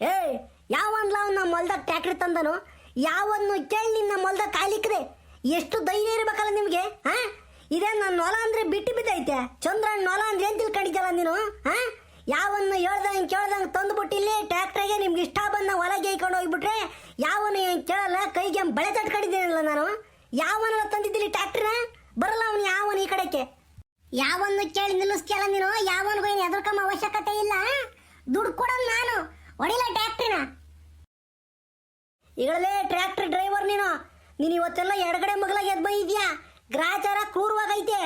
ಏಯ್, ಯಾವನ್ಲ ನಮ್ಮ ಹೊಲ್ದಾಗ ಟ್ಯಾಕ್ಟ್ರಿ ತಂದನು? ಯಾವನ್ನು ಕೇಳಿ ನಿನ್ನ ಹೊಲ್ದಾಗ ಕಾಲಿಕ್ರೆ ಎಷ್ಟು ಧೈರ್ಯ ಇರ್ಬೇಕಲ್ಲ ನಿಮ್ಗೆ, ಹಾ? ಇದೇ ನನ್ನ ಹೊಲ ಅಂದ್ರೆ ಬಿಟ್ಟು ಬಿದ್ದೈತೆ? ಚಂದ್ರನ್ ಹೊಲ ಅಂದ್ರೆ ಏನ್ ತಿಳ್ಕೊಂಡಿದ್ದಲ್ಲ ನೀನು, ಹಾ? ಯಾವನ್ನು ಹೇಳ್ದಂಗೆ ಕೇಳ್ದಂಗೆ ತಂದ್ಬಿಟ್ಟು ಇಲ್ಲಿ ಟ್ಯಾಕ್ಟ್ರಿಗೆ ನಿಮ್ಗೆ ಇಷ್ಟ ಬಂದ ಹೊಲಗೆ ಇಟ್ಕೊಂಡು ಹೋಗ್ಬಿಟ್ರೆ ಯಾವನು ಏನು ಕೇಳಲ್ಲ, ಕೈಗೆ ಬಳೆ ತಟ್ಕೊಂಡಿದ್ದೀನಲ್ಲ ನಾನು? ಯಾವನ ತಂದಿದ್ದೀನಿ ಟ್ಯಾಕ್ಟ್ರ ಬರಲ್ಲ ಅವನು ಯಾವನು ಈ ಕಡೆಗೆ? ಯಾವನ್ನು ಕೇಳಿ ನಿಲ್ಲಿಸ್ತಿಯಲ್ಲ ನೀನು? ಯಾವನಿಗೂ ಏನು ಎದುರ್ಕಮ್ಮ ಅವಶ್ಯಕತೆ ಇಲ್ಲ ದುಡ್ಡು ಕೊಡಲ್ಲ ನಾನು. ಹೊಡಿಲ್ಲ ಟ್ರ್ಯಾಕ್ಟ್ರಿನ? ಈಗಳೇ ಟ್ರ್ಯಾಕ್ಟರ್ ಡ್ರೈವರ್ ನೀನು. ನೀನು ಇವತ್ತೆಲ್ಲ ಎಡಗಡೆ ಮಗಳಾಗಿ ಎದ್ ಬಂದಿದ್ಯಾ? ಗ್ರಾಚಾರ ಕ್ರೂರವಾಗೈತೆ.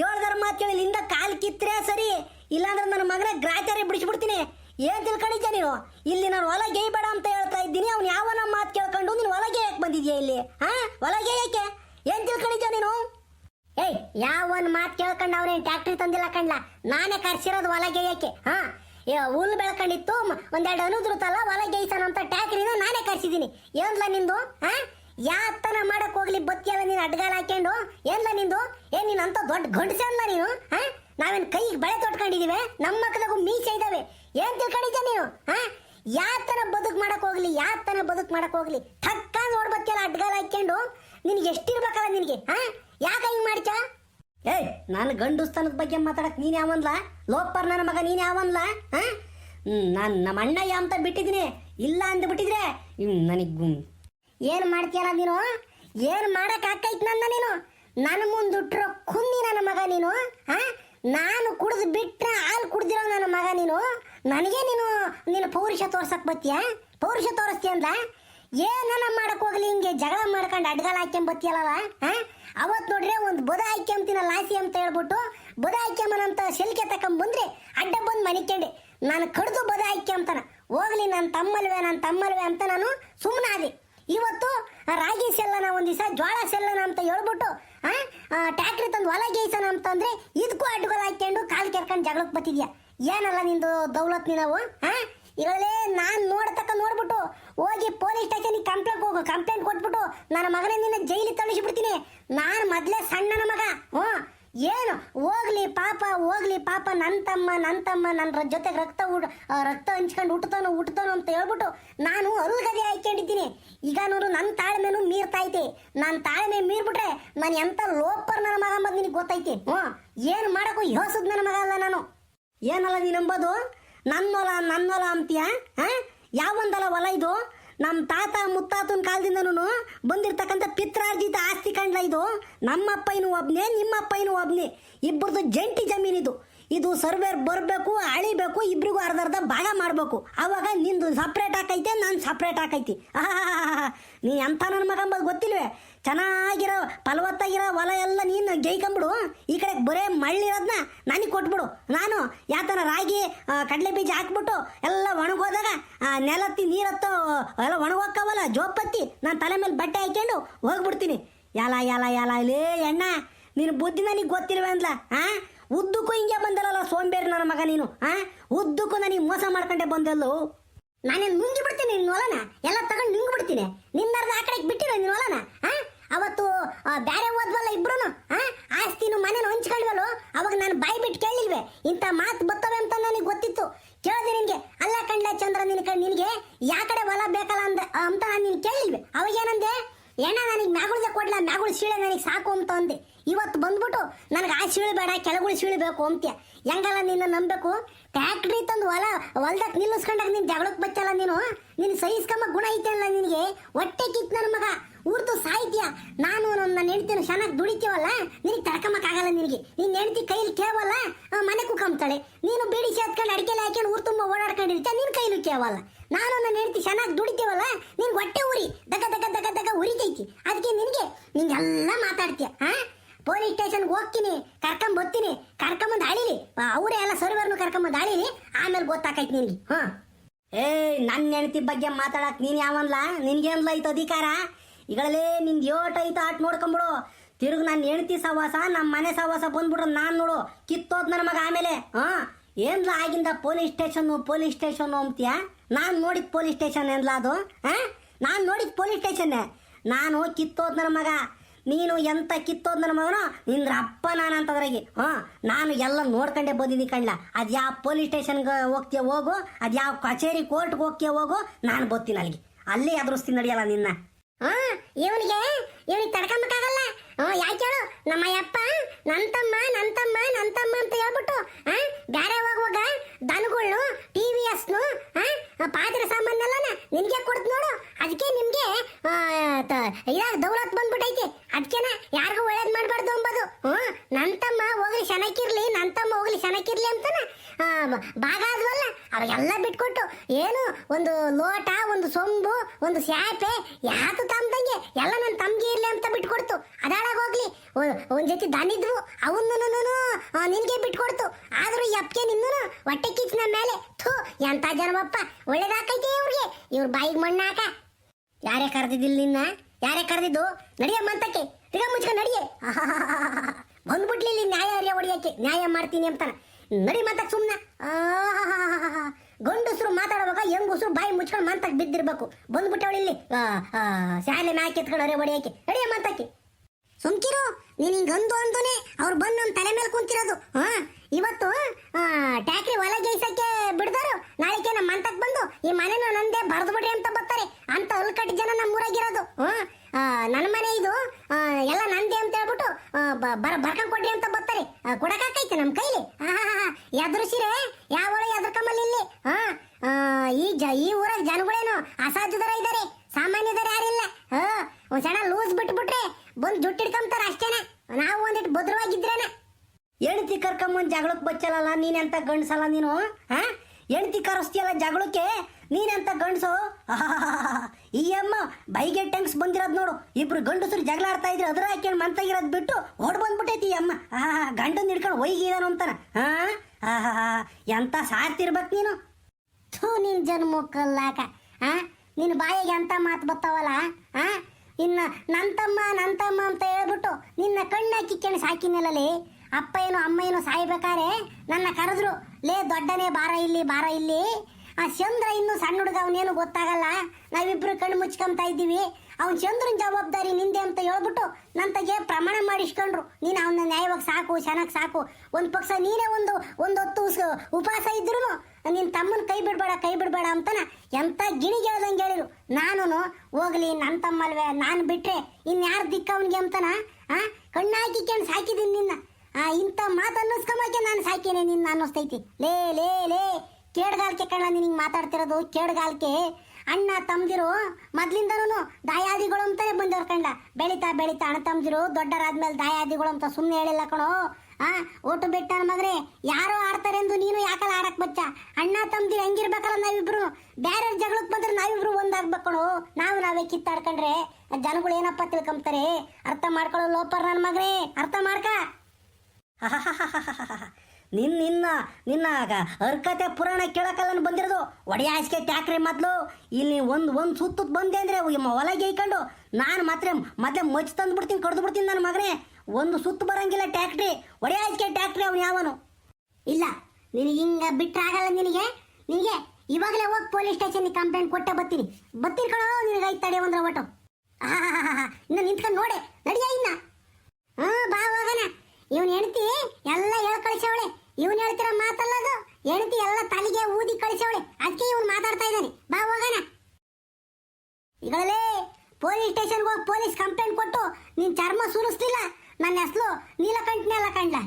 ಹೇಳ್ದಾರ ಮಾತು ಕೇಳಿ ಇಲ್ಲಿಂದ ಕಾಲು ಕಿತ್ತರೆ ಸರಿ? ಇಲ್ಲಾಂದ್ರೆ ನನ್ನ ಮಗನ ಗ್ರಾಚಾರ ಬಿಡಿಸ್ಬಿಡ್ತೀನಿ. ಏನ್ ತಿಳ್ಕೊಂಡಿದ್ಯಾ ನೀನು? ಇಲ್ಲಿ ನಾನು ಹೊಲ ಗೇಯ್ಬೇಡ ಅಂತ ಹೇಳ್ತಾ ಇದ್ದೀನಿ. ಅವ್ನು ಯಾವನ ಮಾತು ಕೇಳ್ಕೊಂಡು ನೀನು ಹೊಲಗೆ ಯಾಕೆ ಬಂದಿದ್ಯಾ ಇಲ್ಲಿ? ಹಾ? ಹೊಲಗೆ ಯಾಕೆ? ಏನ್ ತಿಳ್ಕೊಂಡಿದ್ಯಾ ನೀನು? ಏಯ್ ಯಾವ ಒಂದು ಮಾತು ಕೇಳ್ಕೊಂಡು ಅವ್ರೇನ್ ಟ್ಯಾಕ್ಟ್ರಿ ತಂದಿಲ್ಲ ಕಣ್ಲ? ನಾನೇ ಕರ್ಸಿರೋದು ಹೊಲಗೆ ಯಾಕೆ? ಹಾ? ಏ, ಹುಲ್ ಬೆಳ್ಕೊಂಡಿತ್ತು ಒಂದೆರಡು ಅನುದ್ರತಲ್ಲ ಹೊಲ ಗೇಯ್ಸೋಣ ಅಂತ ಟ್ಯಾಕ್ರಿನ ನಾನೇ ಕರ್ಸಿದ್ದೀನಿ ಏನ್ಲ ನಿಂದು ಹಾ ಯಾತನ ಮಾಡಕ್ ಹೋಗ್ಲಿ ಬತ್ತಿಯಲ್ಲ ನೀನು ಅಡ್ಗಾಲ ಹಾಕೊಂಡು ಏನ್ಲ ನಿಂದು? ಏನ್ ನೀನ್ ಅಂತ ದೊಡ್ಡ ಗಂಡಸಲ್ಲ ನೀನು ಹಾ ನಾವೇನ್ ಕೈಗೆ ಬಳೆ ತೊಟ್ಕೊಂಡಿದೀವಿ? ನಮ್ಮ ಮಕ್ಕಳಿಗೂ ಮೀಸೆ ಇದಾವೆ. ಏನ್ ತಿಳ್ಕೊಂಡಿದ್ಯಾ ನೀನು ಹಾ ಯಾತನ ಬದುಕ್ ಮಾಡಕ್ ಹೋಗ್ಲಿ ಯಾತನ ಬದುಕ್ ಮಾಡಕ್ ಹೋಗ್ಲಿ. ಥಕ್ಕ ನೋಡ್ಬತ್ತಿಯಲ್ಲ ಅಡ್ಗಾಲ ಹಾಕೊಂಡು ನಿನ್ಗೆ ಎಷ್ಟಿರ್ಬೇಕಲ್ಲ ನಿನಗೆ ಹಾ ಯಾಕ ಹಿಂಗ್ ಮಾಡ್ತಾ ಏಯ್ ನಾನು ಗಂಡುಸ್ತನದ ಬಗ್ಗೆ ಮಾತಾಡಕ್ ನೀನ್ ಯಾವನ್ಲ? ಲೋಪರ್ ನನ್ನ ಮಗ ನೀನ್ ಯಾವನ್ಲ? ಹಾ? ನಾನು ನಮ್ಮ ಅಣ್ಣ ಅಂತ ಬಿಟ್ಟಿದ್ದೀನಿ. ಇಲ್ಲ ಅಂತ ಬಿಟ್ಟಿದ್ರೆ ನನಗೆ ಏನ್ ಮಾಡ್ತೀಯಲ್ಲ ನೀನು? ಏನ್ ಮಾಡಕ್ ಆಕೈತ್ ನನ್ನ ನೀನು? ನನ್ನ ಮುಂದುಟ್ರ ಕುಂದಿ ನನ್ನ ಮಗ ನೀನು? ಹಾ? ನಾನು ಕುಡಿದು ಬಿಟ್ರ ಹಾಲು ಕುಡ್ದಿರೋ ನನ್ನ ಮಗ ನೀನು? ನನಗೆ ನೀನು ನೀನು ಪೌರುಷ ತೋರ್ಸಕ್ ಬತ್ತೀಯ? ಪೌರುಷ ತೋರಿಸ್ತೀಯ ಅಂದ ಏನನ ಮಾಡಕ್ ಹೋಗ್ಲಿ, ಹಿಂಗೆ ಜಗಳ ಮಾಡ್ಕೊಂಡು ಅಡ್ಗಾಲ ಹಾಕ್ಯಂಬತ್ತಿಯಲ್ಲವ ಅವತ್ ನೋಡ್ರಿ ಒಂದು ಬುಧ ಹಾಕ್ಯಂತಿನ ಲಾಸಿ ಅಂತ ಹೇಳ್ಬಿಟ್ಟು, ಬುಧ ಹಾಕ್ಯಮ್ಮನಂತ ಸಿಲ್ಕೆ ತಕೊಂಡ್ ಬಂದ್ರೆ ಅಡ್ಡ ಬಂದು ಮನಿಕೊಂಡೆ. ನಾನು ಕಡ್ದು ಬುಧ ಹಾಕ್ಯಂತಾನ ಹೋಗ್ಲಿ ನನ್ನ ತಮ್ಮಲ್ವೇ ನನ್ನ ತಮ್ಮಲ್ವೇ ಅಂತ ನಾನು ಸುಮ್ಮನಾದೆ ಇವತ್ತು ರಾಗಿ ಸೆಲ್ಲನ ಒಂದ್ ದಿವಸ ಜೋಳ ಸೆಲ್ಲನ ಅಂತ ಹೇಳ್ಬಿಟ್ಟು ಟ್ಯಾಕ್ಟ್ರಿ ತಂದು ಹೊಲ ಗೇಯ್ಸೋಣ ಅಂತಂದ್ರೆ ಇದಕ್ಕೂ ಅಡ್ಡಗೋಲ ಹಾಕ್ಯಂಡು ಕಾಲು ಕೆರ್ಕೊಂಡು ಜಗಳಕ್ಕೆ ಬತ್ತಿದ್ಯಾ? ಏನಲ್ಲ ನಿಂದು ದೌಲತ್ ನೀನವು ಹಾ ಈಗಲೇ ನಾನು ನೋಡತಕ್ಕ ನೋಡ್ಬಿಟ್ಟು ಹೋಗಿ ಪೊಲೀಸ್ ಸ್ಟೇಷನ್ಗೆ ಕಂಪ್ಲೇಂಟ್ ಹೋಗು ಕಂಪ್ಲೇಂಟ್ ಕೊಟ್ಬಿಟ್ಟು ನನ್ನ ಮಗನ ನಿನ್ನ ಜೈಲಿಗೆ ತಳಿಸ್ಬಿಡ್ತೀನಿ ನಾನು ಮೊದಲೇ ಸಣ್ಣನ ಮಗ, ಹ್ಞೂ. ಏನು? ಹೋಗ್ಲಿ ಪಾಪ ಹೋಗ್ಲಿ ಪಾಪ ನನ್ನ ತಮ್ಮ ನನ್ನ ತಮ್ಮ ನನ್ನ ಜೊತೆಗೆ ರಕ್ತ ರಕ್ತ ಹಂಚ್ಕೊಂಡು ಹುಟ್ಟತಾನು ಹುಟ್ಟತಾನು ಅಂತ ಹೇಳ್ಬಿಟ್ಟು ನಾನು ಅಲ್ಗದೆ ಹಾಕೊಂಡಿದ್ದೀನಿ ಈಗ ನೋಡು ನನ್ನ ತಾಳ್ಮೆನು ಮೀರ್ತಾ ಐತೆ ನನ್ನ ತಾಳ್ಮೆ ಮೀರ್ಬಿಟ್ರೆ ನಾನು ಎಂತ ಲೋಪರ್ ನನ್ನ ಮಗ ಅಂಬದ್ ನಿನಗೆ ಗೊತ್ತೈತಿ, ಹ್ಞೂ. ಏನು ಮಾಡಕ್ಕೂ ಯೋಸದ್ ನನ್ನ ಮಗ ಅಲ್ಲ ನಾನು. ಏನಲ್ಲ ನೀನು ನಂಬೋದು? ನನ್ನ ಹೊಲ ನನ್ನ ಹೊಲ ಅಂತೀಯ ಹಾ ಯಾವೊಂದಲ್ಲ ಹೊಲ ಇದು? ನಮ್ಮ ತಾತ ಮುತ್ತಾತನ ಕಾಲದಿಂದನೂ ಬಂದಿರ್ತಕ್ಕಂಥ ಪಿತ್ರಾರ್ಜಿತ ಆಸ್ತಿ ಕಂಡ್ಲ ಇದು. ನಮ್ಮಪ್ಪಯ್ಯನು ಒಬ್ನೇ, ನಿಮ್ಮಪ್ಪಯ್ಯನು ಒಬ್ನೇ. ಇಬ್ಬರದು ಜಂಟಿ ಜಮೀನಿದು ಇದು. ಸರ್ವೇರ್ ಬರಬೇಕು, ಅಳಿಬೇಕು, ಇಬ್ರಿಗೂ ಅರ್ಧ ಅರ್ಧ ಭಾಗ ಮಾಡಬೇಕು. ಅವಾಗ ನಿಂದು ಸಪ್ರೇಟ್ ಸಪ್ರೇಟ್ ಹಾಕೈತಿ ನೀ ಎಂತ ನನ್ನ ಮಗ ಗೊತ್ತಿಲ್ವೇ? ಚೆನ್ನಾಗಿರೋ, ಫಲವತ್ತಾಗಿರೋ ಹೊಲ ಎಲ್ಲ ನೀನು ಗೈಕೊಂಬಿಡು ಈ ಕಡೆ ಬರೇ ಮಳ್ಳಿರೋದನ್ನ ನನಗೆ ಕೊಟ್ಬಿಡು. ನಾನು ಯಾತನ ರಾಗಿ ಕಡಲೆ ಬೀಜ ಹಾಕ್ಬಿಟ್ಟು ಎಲ್ಲ ಒಣಗೋದಾಗ ನೆಲತ್ತಿ, ನೀರತ್ತೋ, ಎಲ್ಲ ಒಣಗೋಕ್ಕವಲ್ಲ ಜೋಪತ್ತಿ, ನಾನು ತಲೆ ಮೇಲೆ ಬಟ್ಟೆ ಹಾಕ್ಕೊಂಡು ಹೋಗ್ಬಿಡ್ತೀನಿ. ಯಾಲ ಯಾಲ ಯಾಲ, ಲೇ ಅಣ್ಣ, ನೀನು ಬುದ್ಧಿ ನನಗೆ ಗೊತ್ತಿಲ್ವೇ ಅಂದ್ಲ, ಆ? ಉದ್ದಕ್ಕೂ ಹಿಂಗೆ ಬಂದಲ್ಲ ಸೋಂಬೇರಿ ನನ್ನ ಮಗ ನೀನು, ಆ? ಉದ್ದಕ್ಕೂ ನನಗೆ ಮೋಸ ಮಾಡ್ಕೊಂಡೆ ಬಂದಲ್ಲೋ. ನಾನೇನು ನುಂಗಿ ಬಿಡ್ತೀನಿ ನಿನ್ನ ಹೊಲನ? ಎಲ್ಲ ತಗೊಂಡು ನುಂಗಿ ಬಿಡ್ತೀನಿ. ನಿನ್ನರ್ಧ ಆ ಕಡೆಗೆ ಬಿಟ್ಟಿರೋ ನಿನ್ನ ಹೊಲನ? ಅವತ್ತು ಆ, ಬ್ಯಾರೆ ಹೋದ್ವಲ್ಲ ಇಬ್ರು ಆಸ್ತಿನು ಮನೇನು ಹಂಚ್ಕೊಂಡ್ವಲ್ಲ ಅವಾಗ ನಾನು ಬಾಯಿ ಬಿಟ್ಟು ಕೇಳಿಲ್ವೇ ಇಂಥ ಮಾತು ಬರ್ತವೆ ಅಂತ ನನಗೆ ಗೊತ್ತಿತ್ತು ಕೇಳಿದೆ ನಿನ್ಗೆ ಅಲ್ಲ ಕಂಡ್ಲ ಚಂದ್ರ ನಿನ್ ಕಣ್ ನಿನಗೆ ಯಾ ಕಡೆ ಹೊಲ ಬೇಕಲ್ಲ ಅಂದ ಅಂತ ನಾನು ನಿನ್ ಕೇಳಿಲ್ವೇ ಅವಾಗ ಏನಂದೆ ಏನ ನನಗೆ ಮ್ಯಾಗುಳ್ದೆ ಕೊಡ್ಲ ಮ್ಯಾಗುಳ್ ಸೀಳೆ ನನಗೆ ಸಾಕು ಅಂತ ಅಂದೆ. ಇವತ್ತು ಬಂದ್ಬಿಟ್ಟು ನನಗೆ ಆ ಸೀಳು ಬೇಡ, ಕೆಳಗುಳಿ ಸೀಳು ಬೇಕು ಅಂತ್ಯ. ಹೆಂಗಲ್ಲ ನಿನ್ನ ನಂಬಬೇಕು? ಟ್ಯಾಕ್ಟ್ರಿ ತಂದು ಹೊಲ, ಹೊಲ್ದಾಗ ನಿಲ್ಲಿಸ್ಕೊಂಡಾಗ ನೀನು ಜಗಳಕ್ಕೆ ಬಚ್ಚಲ್ಲ ನೀನು? ನಿನ್ನ ಸಹಿಸ್ಕೊಂಬ ಗುಣ ಐತಲ್ಲ ನಿನಗೆ? ಹೊಟ್ಟೆ ಕಿತ್ತು ನನ್ನ ಮಗ. ಊರ್ತು ಸಾಹಿತ್ಯ, ನಾನು ನನ್ನ ಹೆಂಡ್ತಿನ ಚೆನ್ನಾಗಿ ದುಡಿತೀವಲ್ಲ, ನಿನಗೆ ತಡ್ಕಮ್ಮಕ್ಕಾಗಲ್ಲ ನಿನಗೆ. ನಿನ್ನ ಹೆಂಡತಿ ಕೈಲಿ ಕೇವಲ್ಲ ಮನೆ ಕುಕ್ಕಂತಾಳೆ ನೀನು ಬೀಡಿ ಸೇತ್ಕೊಂಡು ಅಡಿಕೆಲೆ ಹಾಕೊಂಡು ಊರು ತುಂಬ ಓಡಾಡ್ಕೊಂಡಿರ್ತೀಯ ನಿನ್ನ ಕೈಲೂ ಕೇವಲ್ಲ ನಾನು ನನ್ನ ಹೆಂಡತಿ ಚೆನ್ನಾಗಿ ದುಡಿತೀವಲ್ಲ ನಿನ್ಗೆ ಹೊಟ್ಟೆ ಉರಿ, ದಗ ದಗ ದಗ ದಗ ಉರಿತೈತಿ. ಅದಕ್ಕೆ ನಿನಗೆ ನಿಂಗೆಲ್ಲ ಮಾತಾಡ್ತೀಯ ಹಾ ಪೊಲೀಸ್ ಸ್ಟೇಷನ್ಗೆ ಹೋಗ್ತೀನಿ, ಕರ್ಕೊಂಡ್ ಬರ್ತೀನಿ, ಕರ್ಕೊಂಬಂದು ಅಳಿಲಿ. ಅವರೇ ಎಲ್ಲ ಸರ್ವರ್ನು ಕರ್ಕೊಂಬಂದು ಅಳಿಲಿ, ಆಮೇಲೆ ಗೊತ್ತಾಕೈತಿ ನಿನಗೆ ಹಾ ಏಯ್ ನನ್ನ ಹೆಂಡತಿ ಬಗ್ಗೆ ಮಾತಾಡಕ್ ನೀನ್ ಯಾವನ್ಲ? ನಿನ್ಗೇನ್ಲ ಐತ ಅಧಿಕಾರ? ಈಗಳೇ ನಿಂದು ಏಟ್ ಐತ ಆಟ ನೋಡ್ಕೊಂಬಿಡು. ತಿರುಗಿ ನನ್ನ ಹೆಂಡತಿ ಸವಾಸ ನಮ್ಮ ಮನೆ ಸವಾಸ ಬಂದ್ಬಿಟ್ರೆ ನಾನು ನೋಡು. ಕಿತ್ತೋದ್ ನನ್ನ ಮಗ ಆಮೇಲೆ, ಹಾ? ಏನ್ಲ ಆಗಿಂದ ಪೊಲೀಸ್ ಸ್ಟೇಷನ್ ಪೊಲೀಸ್ ಸ್ಟೇಷನ್ ಅಂತೀಯ? ನಾನು ನೋಡಿದ ಪೊಲೀಸ್ ಸ್ಟೇಷನ್ ಏನ್ಲ ಅದು, ಹಾ? ನಾನು ನೋಡಿದ ಪೊಲೀಸ್ ಸ್ಟೇಷನ್. ನಾನು ಕಿತ್ತೋದ್ ನನ್ನ ಮಗ. ನೀನು ಎಂತ ಕಿತ್ತೋದ್ ನನ್ನ ಮಗನು, ನಿಂದ್ರ ಅಪ್ಪ ನಾನು ಅಂತದ್ರಾಗಿ ಹಾ? ನಾನು ಎಲ್ಲ ನೋಡ್ಕೊಂಡೆ ಬಂದಿದ್ದೀನಿ ಕಣ್ಲ. ಅದ್ ಯಾವ ಪೊಲೀಸ್ ಸ್ಟೇಷನ್ಗೆ ಹೋಗ್ತೀಯ ಹೋಗು, ಅದ್ ಯಾವ ಕಚೇರಿ ಕೋರ್ಟ್ಗೆ ಹೋಗ್ತೀಯ ಹೋಗು, ನಾನು ಬರ್ತೀನಿ ಅಲ್ಲಿಗೆ. ಅಲ್ಲೇ ಎದುರಿಸ್ತೀನಿ ನಡೆಯಲ್ಲ ನಿನ್ನ. ಹಾ ಇವನಿಗೆ? ಇವನಿಗೆ ತಡ್ಕೊಂಬಕ್ಕಾಗಲ್ಲ ಹ್ಞೂ ಯಾಕೆ ಹೇಳು? ನಮ್ಮ ಅಪ್ಪ ನನ್ನ ತಮ್ಮ ನನ್ನ ತಮ್ಮ ನನ್ನ ತಮ್ಮ ಅಂತ ಹೇಳ್ಬಿಟ್ಟು ಆ ಬ್ಯಾರೆ ಹೋಗುವಾಗ ದನಗಳು ಟಿ ವಿ ಎಸ್ನು ಪಾತ್ರೆ ಸಾಮಾನೆಲ್ಲನ ನಿನ್ಗೆ ಕೊಡ್ತು ನೋಡು. ಅದಕ್ಕೆ ನಿಮ್ಗೆ ಆ, ಇದಾಗ ದೌಲತ್ ಬಂದ್ಬಿಟ್ಟೈತಿ ಅದಕ್ಕೆನ ಯಾರಿಗೂ ಒಳ್ಳೇದ್ ಮಾಡ್ಬಾರ್ದು ಅಂಬೋದು ಹ್ಞೂ ನನ್ನ ತಮ್ಮ ಹೋಗ್ಲಿ ಶನಕ್ಕಿರ್ಲಿ ನನ್ನ ತಮ್ಮ ಹೋಗ್ಲಿ ಶನಕ್ಕಿರ್ಲಿ ಅಂತಾನ ಆ, ಬ- ಭಾಗ ಆದ್ವಲ್ಲ ಅವಾಗೆಲ್ಲ ಬಿಟ್ಕೊಟ್ಟು ಏನು ಒಂದು ಲೋಟ ಒಂದು ಸ್ಯಾಪೆ ಯಾತು ತಮ್ದಂಗೆ? ಎಲ್ಲ ನನ್ನ ತಮ್ಗೆ ಇರ್ಲಿ ಅಂತ ಬಿಟ್ಕೊಡ್ತು. ಅದಾಳಾಗ ಹೋಗ್ಲಿ. ಒಂದ್ ಜೊತೆ ದನಿದ್ವು ಅವನ್ನೂ ನಿನ್ಗೆ ಬಿಟ್ಕೊಡ್ತು. ಆದ್ರೂ ಯಪ್ಕೆ ನಿನ್ನೂ ಹೊಟ್ಟೆ ನಮ್ಮ ಮೇಲೆ. ಥೂ, ಎಂತ ಜನವಪ್ಪ. ಒಳ್ಳೇದಾಕೈತೆ ಇವ್ರಿಗೆ. ಇವ್ರ ಬಾಯಿಗೆ ಮಣ್ಣಾಕ. ಯಾರೇ ಕರೆದಿದ್ದಿಲ್ಲ ನಿನ್ನ? ಯಾರೇ ಕರೆದಿದ್ದು? ನಡಿಯ ಮಂತಕ್ಕೆ ತಿರ್ಗಾ ಮುಚ್ಕ, ನಡಿಯೆ. ಬಂದ್ಬಿಟ್ಲಿ ನ್ಯಾಯ ಅರಿಯ ಹೊಡಿಯಕ್ಕೆ ನ್ಯಾಯ ಮಾಡ್ತೀನಿ ಅಂತಾನ. ನಡಿ ಮಂತಕ್ ಸುಮ್ನ. ಗಂಡಸರು ಮಾತಾಡುವಾಗ ಹೆಂಗಸರು ಬಾಯಿ ಮುಚ್ಕೊಂಡು ಮಂತಕ್ಕೆ ಬಿದ್ದಿರ್ಬೇಕು. ಬಂದ್ಬಿಟ್ಟವಳು ಇಲ್ಲಿ ಶಾಲೆ ಮ್ಯಾಕ್ ಎತ್ಕೊಂಡು ಅರೆ ಹೊಡಿಯಕ್ಕೆ. ನಡಿಯ ಮಂತಕ್ಕೆ. ಸುಮ್ಕಿರು, ನೀನ್ ಅಂದು ಅಂದೋನೆ ಅವ್ರು ಬಂದು ನಮ್ಮ ತಲೆ ಮೇಲೆ ಕುಂತಿರೋದು. ಹಾ, ಇವತ್ತು ಟ್ಯಾಕ್ರಿ ಹೊಲ ಗೈಸಕ್ಕೆ ಬಿಡ್ದಾರು. ನಾಳೆಗೆ ನಮ್ಮ ಮಂತಕ್ ಬಂದು ಈ ಮನೆನ ನಂದೇ ಬರ್ದು ಬಿಡ್ರಿ ಅಂತ ಬರ್ತಾರೆ. ಅಂತ ಅಲ್ಕಟ್ಟಿ ಜನ ನಮ್ಮ ಊರಾಗಿರೋದು ನನ್ನ ಮನೆ ಇದು ಎಲ್ಲ ನಂದೇ ಅಂತ ಹೇಳ್ಬಿಟ್ಟು ಬರ ಬರ್ಕೊಂಡ್ ಅಂತ ಬರ್ತಾರೆ. ಕೊಡಕಾಕೈತೆ ನಮ್ಮ ಕೈಲಿ? ಎದುರಿಸಿರೆ ಯಾವ ಎದ್ರಕಮ್ಮಲ್ಲಿ ಇಲ್ಲಿ ಹಾ ಆ, ಈ ಜ ಈ ಊರಾಗ ಜನಗಳೇನು ಅಸಾಧ್ಯದರ ಇದ್ದಾರೆ ಸಾಮಾನ್ಯದರ ಯಾರಿಲ್ಲ ಹಾ ಒಂದ್ ಸಣ್ಣ ಲೂಸ್ ಬಿಟ್ಬಿಟ್ರೆ ಬಂದ್ ಜುಟ್ಟು ಹಿಡ್ಕೊಂತಾರ ಅಷ್ಟೇನೆ ನಾವು ಒಂದಿಟ್ಟು ಭದ್ರವಾಗಿದ್ರೇನ ಹೆಣ್ತಿ ಕರ್ಕೊಂಬಂದ್ ಜಗಳಕ್ಕೆ ಬಚ್ಚಲ್ಲ ನೀನೆಂತ ಗಂಡ್ಸಲ್ಲ ನೀನು? ಹಾ ಹೆಂಡ್ತಿ ಕರೆಸ್ತೀಯಲ್ಲ ಜಗಳಕ್ಕೆ? ನೀನೆಂತ ಗಂಡ್ಸು? ಈ ಅಮ್ಮ ಬೈಗೆ ಟೆಂಕ್ಸ್ ಬಂದಿರೋದು ನೋಡು. ಇಬ್ರು ಗಂಡಸರು ಜಗಳ ಆಡ್ತಾ ಇದ್ರೆ ಅದ್ರ ಹಾಕೊಂಡು ಮಂತಾಗಿರೋದು ಬಿಟ್ಟು ಓಡ್ ಬಂದ್ಬಿಟ್ಟೈತಿ ಈ ಅಮ್ಮ. ಆ, ಗಂಡನ್ ಹಿಡ್ಕೊಂಡು ಒಯ್ಗಿದಾನು ಅಂತಾನ. ಹಾ ಆಹಾ ಎಂತ ಸಾರ್ತಿರ್ಬೇಕು ನೀನು? ಥೂ, ನಿನ್ ಜನ್ಮಕ್ಕಲ್ಲಾಕ ಹಾ ನಿನ್ ಬಾಯಿಗೆ ಎಂತ ಮಾತು ಬರ್ತಾವಲ್ಲ? ಆ? ಇನ್ನ ನನ್ನ ತಮ್ಮ ನನ್ನ ತಮ್ಮ ಅಂತ ಹೇಳ್ಬಿಟ್ಟು ನಿನ್ನ ಕಣ್ಣಾಕಿ ಕೆಣ ಅಪ್ಪ ಏನು, ಅಮ್ಮ ಏನು ಸಾಯ್ಬೇಕಾರೆ? ನನ್ನ ಕರೆದ್ರು, ಲೇ ದೊಡ್ಡನೇ, ಬಾರ ಇಲ್ಲಿ ಬಾರ ಇಲ್ಲಿ. ಆ ಚಂದ್ರ ಇನ್ನು ಸಣ್ಣ ಹುಡುಗ, ಅವನೇನು ಗೊತ್ತಾಗಲ್ಲ. ನಾವಿಬ್ರು ಕಣ್ಣು ಮುಚ್ಕೊಂತ ಇದ್ದೀವಿ. ಅವ್ನ ಚಂದ್ರನ ಜವಾಬ್ದಾರಿ ನಿಂದೆ ಅಂತ ಹೇಳ್ಬಿಟ್ಟು ನನ್ನ ತಗೆ ಪ್ರಮಾಣ ಮಾಡಿಸ್ಕೊಂಡ್ರು. ನೀನು ಅವನ ನ್ಯಾಯವಾಗಿ ಸಾಕು ಚೆನ್ನಾಗಿ ಸಾಕು. ಒಂದು ಪಕ್ಷ ನೀನೇ ಒಂದು ಒಂದು ಹೊತ್ತು ಉಪವಾಸ ಇದ್ರು ನಿನ್ ತಮ್ಮನ ಕೈ ಬಿಡಬೇಡ ಕೈ ಬಿಡಬೇಡ ಅಂತನ ಎಂತ ಗಿಣಿ ಹೇಳ್ದಂಗೆ ಹೇಳಿದ್ರು ನಾನು ಹೋಗ್ಲಿ ನನ್ನ ತಮ್ಮಲ್ವೇ, ನಾನು ಬಿಟ್ಟರೆ ಇನ್ಯಾರು ದಿಕ್ಕ ಅವನಿಗೆ ಅಂತನ? ಆ? ಕಣ್ಣಾಕಿ ಕೆಣ್ ಸಾಕಿದೀನಿ ನಿನ್ನ. ಆ, ಇಂಥ ಮಾತು ಅನ್ನಿಸ್ಕೊಂಬಕ್ಕೆ ನಾನು ಸಾಕೇನೆ ನಿನ್ನ ಅನ್ನಿಸ್ತೈತಿ. ಲೇ ಲೇ ಲೇ, ಕೇಡ್ಗಾಲ್ಕೆ ಕಣ ನಿನಗೆ ಮಾತಾಡ್ತಿರೋದು, ಕೇಡ್ಗಾಲ್ಕೆ. ಅಣ್ಣ ತಮ್ದಿರು ಮೊದ್ಲಿಂದನೂ ದಾಯಾದಿಗಳು ಅಂತಾನೆ ಬಂದವ್ರು ಕಂಡ ಬೆಳಿತಾ ಬೆಳಿತಾ ಅಣ್ಣ ತಮ್ಮದಿರು ದೊಡ್ಡರಾದ್ಮೇಲೆ ದಾಯಾದಿಗಳು ಅಂತ ಸುಮ್ಮನೆ ಹೇಳಿಲ್ಲ ಕಣೋ. ಆ, ಓಟು ಬಿಟ್ಟ ನನ್ನ ಮಗನೇ ಯಾರೋ ಆಡ್ತಾರೆ ಎಂದು ನೀನು ಯಾಕಲ್ಲ ಆಡಕ್ ಬಚ್ಚ? ಅಣ್ಣ ತಮ್ಮದಿರು ಹೆಂಗಿರ್ಬೇಕಲ್ಲ ನಾವಿಬ್ರು? ಬೇರೆ ಜಗಳಕ್ಕೆ ಬಂದ್ರೆ ನಾವಿಬ್ರು ಒಂದಾಗ್ಬೇಕು ಕಣೋ. ನಾವು ನಾವೇ ಕಿತ್ತಾಡ್ಕೊಂಡ್ರೆ ಜನಗಳು ಏನಪ್ಪ ತಿಳ್ಕೊಂತಾರೆ ಅರ್ಥ ಮಾಡ್ಕೊಳ್ಳೋ ಲೋಪರ್ ನನ್ನ ಮಗ್ರೆ. ಅರ್ಥ ಮಾಡ್ಕ? ನಿನ್ನ ನಿನ್ನ ನಿನ್ನ ಆಗ ಹರ್ಕತೆ ಪುರಾಣ ಕೇಳಕಲ್ಲ ಬಂದಿರೋದು. ಒಡೆಯ ಹಾಸಿಗೆ ಟ್ಯಾಕ್ರಿ ಮೊದಲು. ಇಲ್ಲಿ ಒಂದು ಒಂದು ಸುತ್ತ ಬಂದೆ ಅಂದರೆ ಹೊಲಗೆ ಇಕೊಂಡು ನಾನು ಮಾತ್ರ ಮತ್ತೆ ಮಚ್ ತಂದು ಬಿಡ್ತೀನಿ ಕಡ್ದು ಬಿಡ್ತೀನಿ ನನ್ನ ಮಗನೇ. ಒಂದು ಸುತ್ತು ಬರಂಗಿಲ್ಲ ಟ್ಯಾಕ್ಟ್ರಿ. ಒಡೆಯ ಹಾಸಿಗೆ ಟ್ಯಾಕ್ಟ್ರಿ ಅವನು ಯಾವನು? ಇಲ್ಲ, ನಿನಗೆ ಹಿಂಗ ಬಿಟ್ರಾಗಲ್ಲ ನಿನಗೆ? ನಿನಗೆ ಇವಾಗಲೇ ಹೋಗಿ ಪೊಲೀಸ್ ಸ್ಟೇಷನ್ ಕಂಪ್ಲೇಂಟ್ ಕೊಟ್ಟೆ ಬರ್ತೀನಿ. ಬರ್ತೀನಿ ಕಣೋ, ನಿನಗೆ ಐದು ತಡೆ ಒಂದ್ರ ಒಟ್ಟು ಇನ್ನು ಇನ್ನ ನಿಂತ್ಕೊಂಡು ನೋಡೆ, ನಡಿಯ ಇನ್ನ. ಹಾ ಬಾ ಹೋಗಣ. ಇವನ್ ಹೆಂಡತಿ ಎಲ್ಲ ಹೇಳ ಕಳಿಸವಳೆ ಇವನ್ ಹೇಳ್ತಿರೋ ಮಾತಲ್ಲ ಅದು. ಹೆಂಡತಿ ಎಲ್ಲ ತಲೆಗೆ ಊದಿ ಕಳಿಸವಳೆ ಅದಕ್ಕೆ ಇವನ್ ಮಾತಾಡ್ತಾ ಇದ್ದಾನೆ. ಬಾ, ಹೋಗಣ. ಈಗಳೇ ಪೊಲೀಸ್ ಸ್ಟೇಷನ್ಗೆ ಹೋಗಿ ಪೊಲೀಸ್ ಕಂಪ್ಲೇಂಟ್ ಕೊಟ್ಟು ನೀನ್ ಚರ್ಮ ಸುರಿಸ್ತಿಲ್ಲ ನನ್ನ ಹೆಸರು ನೀಲಕಂಠನೆಲ್ಲ ಕಂಡ್ಲ